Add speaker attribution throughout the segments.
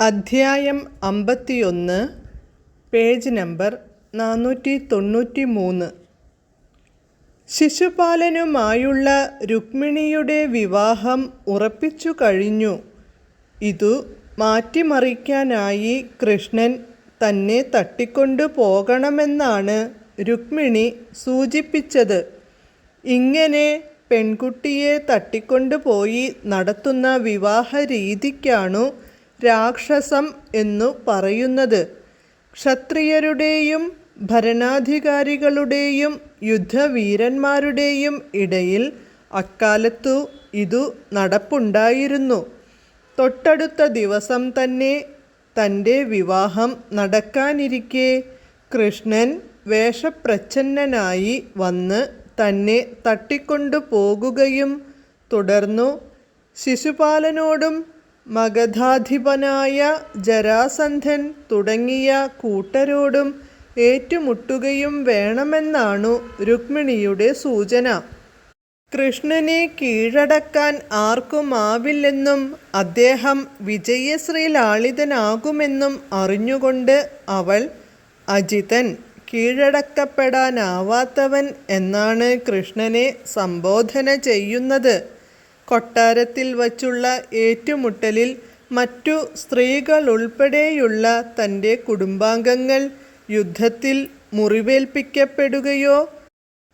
Speaker 1: അധ്യായം അമ്പത്തിയൊന്ന് page number നാനൂറ്റി തൊണ്ണൂറ്റി മൂന്ന് ശിശുപാലനുമായുള്ള രുക്മിണിയുടെ വിവാഹം ഉറപ്പിച്ചു കഴിഞ്ഞു. ഇതു മാറ്റിമറിക്കാനായി കൃഷ്ണൻ തന്നെ തട്ടിക്കൊണ്ടു പോകണമെന്നാണ് രുക്മിണി സൂചിപ്പിച്ചത്. ഇങ്ങനെ പെൺകുട്ടിയെ തട്ടിക്കൊണ്ടുപോയി നടത്തുന്ന വിവാഹ രീതിക്കാണു രാക്ഷസം എന്നു പറയുന്നത്. ക്ഷത്രിയരുടെയും ഭരണാധികാരികളുടെയും യുദ്ധവീരന്മാരുടെയും ഇടയിൽ അക്കാലത്തു ഇതു നടപ്പുണ്ടായിരുന്നു. തൊട്ടടുത്ത ദിവസം തന്നെ തന്റെ വിവാഹം നടക്കാനിരിക്കെ കൃഷ്ണൻ വേഷപ്രച്ഛന്നനായി വന്ന് തന്നെ തട്ടിക്കൊണ്ടു പോകുകയും തുടർന്നു ശിശുപാലനോടും മഗധാധിപനായ ജരാസന്ധൻ തുടങ്ങിയ കൂട്ടരോടും ഏറ്റുമുട്ടുകയും വേണമെന്നാണു രുക്മിണിയുടെ സൂചന. കൃഷ്ണനെ കീഴടക്കാൻ ആർക്കുമാവില്ലെന്നും അദ്ദേഹം വിജയശ്രീലാളിതനാകുമെന്നും അറിഞ്ഞുകൊണ്ട് അവൾ അജിതൻ കീഴടക്കപ്പെടാനാവാത്തവൻ എന്നാണ് കൃഷ്ണനെ സംബോധന ചെയ്യുന്നത്. കൊട്ടാരത്തിൽ വച്ചുള്ള ഏറ്റുമുട്ടലിൽ മറ്റു സ്ത്രീകൾ ഉൾപ്പെടെയുള്ള തന്റെ കുടുംബാംഗങ്ങൾ യുദ്ധത്തിൽ മുറിവേൽപ്പിക്കപ്പെടുകയോ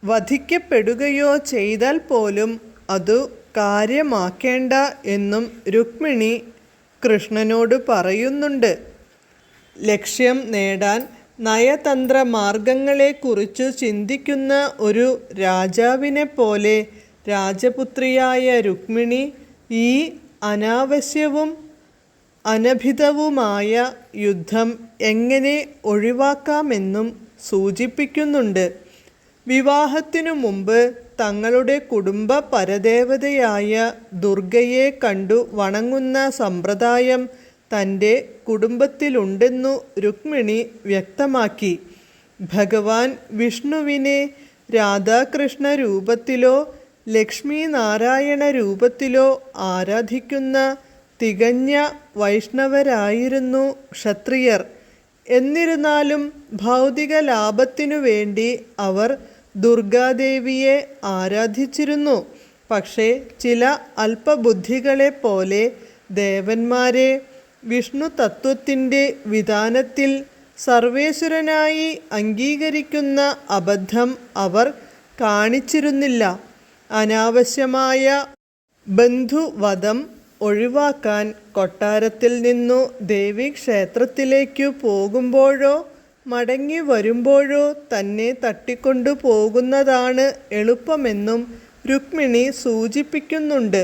Speaker 1: വധിക്കപ്പെടുകയോ ചെയ്താൽ പോലും അതു കാര്യമാക്കേണ്ട എന്നും രുക്മിണി കൃഷ്ണനോട് പറയുന്നുണ്ട്. ലക്ഷ്യം നേടാൻ നയതന്ത്ര മാർഗങ്ങളെക്കുറിച്ചു ചിന്തിക്കുന്ന ഒരു രാജാവിനെ പോലെ രാജപുത്രിയായ രുക്മിണി ഈ അനാവശ്യവും അനഭിതവുമായ യുദ്ധം എങ്ങനെ ഒഴിവാക്കാമെന്നും സൂചിപ്പിക്കുന്നുണ്ട്. വിവാഹത്തിനു മുമ്പ് തങ്ങളുടെ കുടുംബ പരദേവതയായ ദുർഗയെ കണ്ടു വണങ്ങുന്ന സമ്പ്രദായം തന്റെ കുടുംബത്തിലുണ്ടെന്നു രുക്മിണി വ്യക്തമാക്കി. ഭഗവാൻ വിഷ്ണുവിനെ രാധാകൃഷ്ണ രൂപത്തിലോ ലക്ഷ്മി നാരായണ രൂപത്തിലോ ആരാധിക്കുന്ന തികഞ്ഞ വൈഷ്ണവരായിരുന്നു ക്ഷത്രിയർ. എന്നിരുന്നാലും ഭൗതിക ലാഭത്തിനു വേണ്ടി അവർ ദുർഗാദേവിയെ ആരാധിച്ചിരുന്നു. പക്ഷേ ചില അല്പബുദ്ധികളെ പോലെ ദേവന്മാരെ വിഷ്ണു തത്വത്തിന്റെ വിധാനത്തിൽ സർവേശ്വരനായി അംഗീകരിക്കുന്ന അബദ്ധം അവർ കാണിച്ചിരുന്നില്ല. അനാവശ്യമായ ബന്ധുവധം ഒഴിവാക്കാൻ കൊട്ടാരത്തിൽ നിന്നു ദേവീക്ഷേത്രത്തിലേക്കു പോകുമ്പോഴോ മടങ്ങി വരുമ്പോഴോ തന്നെ തട്ടിക്കൊണ്ടു പോകുന്നതാണ് എളുപ്പമെന്നും രുക്മിണി സൂചിപ്പിക്കുന്നുണ്ട്.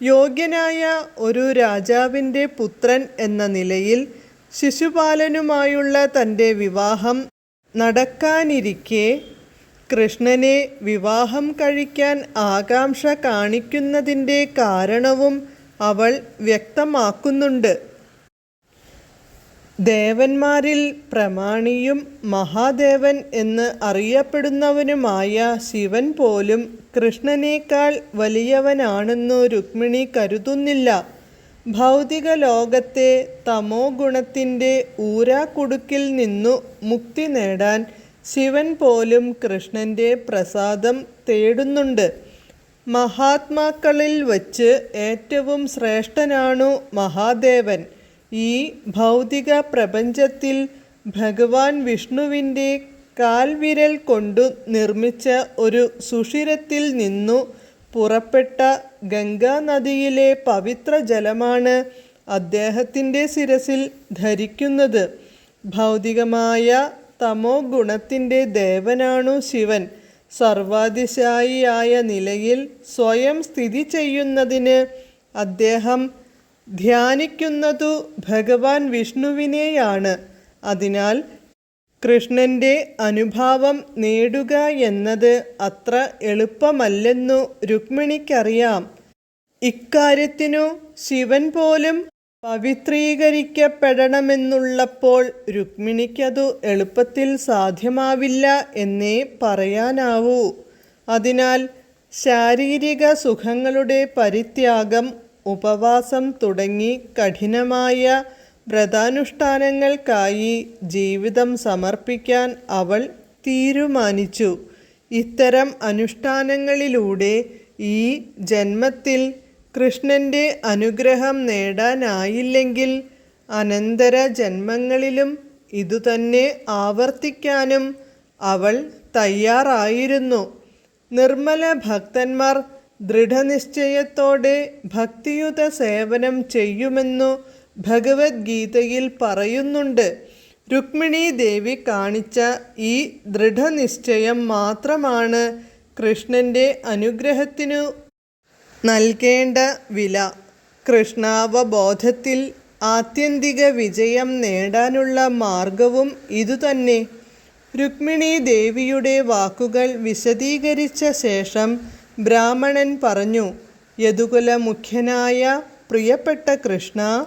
Speaker 1: യോഗ്യനായ ഒരു രാജാവിന്റെ പുത്രൻ എന്ന നിലയിൽ ശിശുപാലനുമായുള്ള തന്റെ വിവാഹം നടക്കാനിരിക്കെ കൃഷ്ണനെ വിവാഹം കഴിക്കാൻ ആകാംക്ഷ കാണിക്കുന്നതിന്റെ കാരണവും അവൾ വ്യക്തമാക്കുന്നുണ്ട്. ദേവന്മാരിൽ പ്രമാണിയും മഹാദേവൻ എന്ന് അറിയപ്പെടുന്നവനുമായ ശിവൻ പോലും കൃഷ്ണനേക്കാൾ വലിയവനാണെന്നു രുക്മിണി കരുതുന്നില്ല. ഭൗതിക ലോകത്തെ തമോ ഗുണത്തിന്റെ ഊരാക്കുടുക്കിൽ നിന്നു മുക്തി നേടാൻ ശിവൻ പോലും കൃഷ്ണന്റെ പ്രസാദം തേടുന്നുണ്ട്. മഹാത്മാക്കളിൽ വച്ച് ഏറ്റവും ശ്രേഷ്ഠനാണു മഹാദേവൻ. ഈ ഭൗതിക പ്രപഞ്ചത്തിൽ ഭഗവാൻ വിഷ്ണുവിന്റെ കാൽവിരൽ കൊണ്ടു നിർമ്മിച്ച ഒരു സുഷിരത്തിൽ നിന്നു പുറപ്പെട്ട ഗംഗാനദിയിലെ പവിത്ര ജലമാണ് അദ്ദേഹത്തിന്റെ ശിരസിൽ ധരിക്കുന്നത്. ഭൗതികമായ തമോ ഗുണത്തിന്റെ ദേവനാണു ശിവൻ. സർവാതിശായിയായ നിലയിൽ സ്വയം സ്ഥിതി ചെയ്യുന്നതിന് അദ്ദേഹം ധ്യാനിക്കുന്നതു ഭഗവാൻ വിഷ്ണുവിനെയാണ്. അതിനാൽ കൃഷ്ണന്റെ അനുഭാവം നേടുക എന്നത് അത്ര എളുപ്പമല്ലെന്നു രുക്മിണിക്കറിയാം. ഇക്കാര്യത്തിനു ശിവൻ പോലും പവിത്രീകരിക്കപ്പെടണമെന്നുള്ളപ്പോൾ രുക്മിണിക്കതു എളുപ്പത്തിൽ സാധ്യമാവില്ല എന്നേ പറയാനാവൂ. അതിനാൽ ശാരീരിക സുഖങ്ങളുടെ പരിത്യാഗം ഉപവാസം തുടങ്ങി കഠിനമായ വ്രതാനുഷ്ഠാനങ്ങൾക്കായി ജീവിതം സമർപ്പിക്കാൻ അവൾ തീരുമാനിച്ചു. ഇത്തരം അനുഷ്ഠാനങ്ങളിലൂടെ ഈ ജന്മത്തിൽ കൃഷ്ണന്റെ അനുഗ്രഹം നേടാനായില്ലെങ്കിൽ അനന്തര ജന്മങ്ങളിലും ഇതുതന്നെ ആവർത്തിക്കാനും അവൾ തയ്യാറായിരുന്നു. നിർമ്മല ഭക്തന്മാർ ദൃഢനിശ്ചയത്തോടെ ഭക്തിയുത സേവനം ചെയ്യുമെന്നു ഭഗവത്ഗീതയിൽ പറയുന്നുണ്ട്. രുക്മിണി ദേവി കാണിച്ച ഈ ദൃഢനിശ്ചയം മാത്രമാണ് കൃഷ്ണന്റെ അനുഗ്രഹത്തിനു നൽകേണ്ട വില. കൃഷ്ണാവബോധത്തിൽ ആത്യന്തിക വിജയം നേടാനുള്ള മാർഗവും ഇതുതന്നെ. രുക്മിണി ദേവിയുടെ വാക്കുകൾ വിശദീകരിച്ച ശേഷം ബ്രാഹ്മണൻ പറഞ്ഞു യദുകുല മുഖ്യനായ പ്രിയപ്പെട്ട കൃഷ്ണ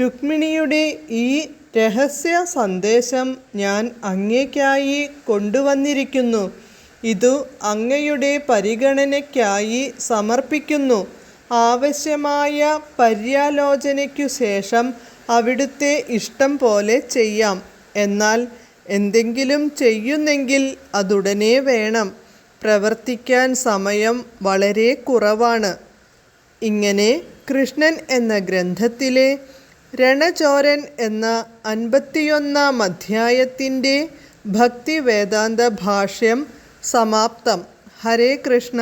Speaker 1: രുക്മിണിയുടെ ഈ രഹസ്യ സന്ദേശം ഞാൻ അങ്ങേക്കായി കൊണ്ടുവന്നിരിക്കുന്നു. ഇതു അങ്ങയുടെ പരിഗണനയ്ക്കായി സമർപ്പിക്കുന്നു. ആവശ്യമായ പര്യാലോചനയ്ക്കു ശേഷം അവിടുത്തെ ഇഷ്ടം പോലെ ചെയ്യാം. എന്നാൽ എന്തെങ്കിലും ചെയ്യുന്നെങ്കിൽ അതുടനെ വേണം. പ്രവർത്തിക്കാൻ സമയം വളരെ കുറവാണ്. ഇങ്ങനെ കൃഷ്ണൻ എന്ന ഗ്രന്ഥത്തിലെ രണചോരൻ എന്ന അൻപത്തിയൊന്നാം അധ്യായത്തിന്റെ ഭക്തി വേദാന്ത ഭാഷ്യം സമാപ്തം ഹരേ കൃഷ്ണ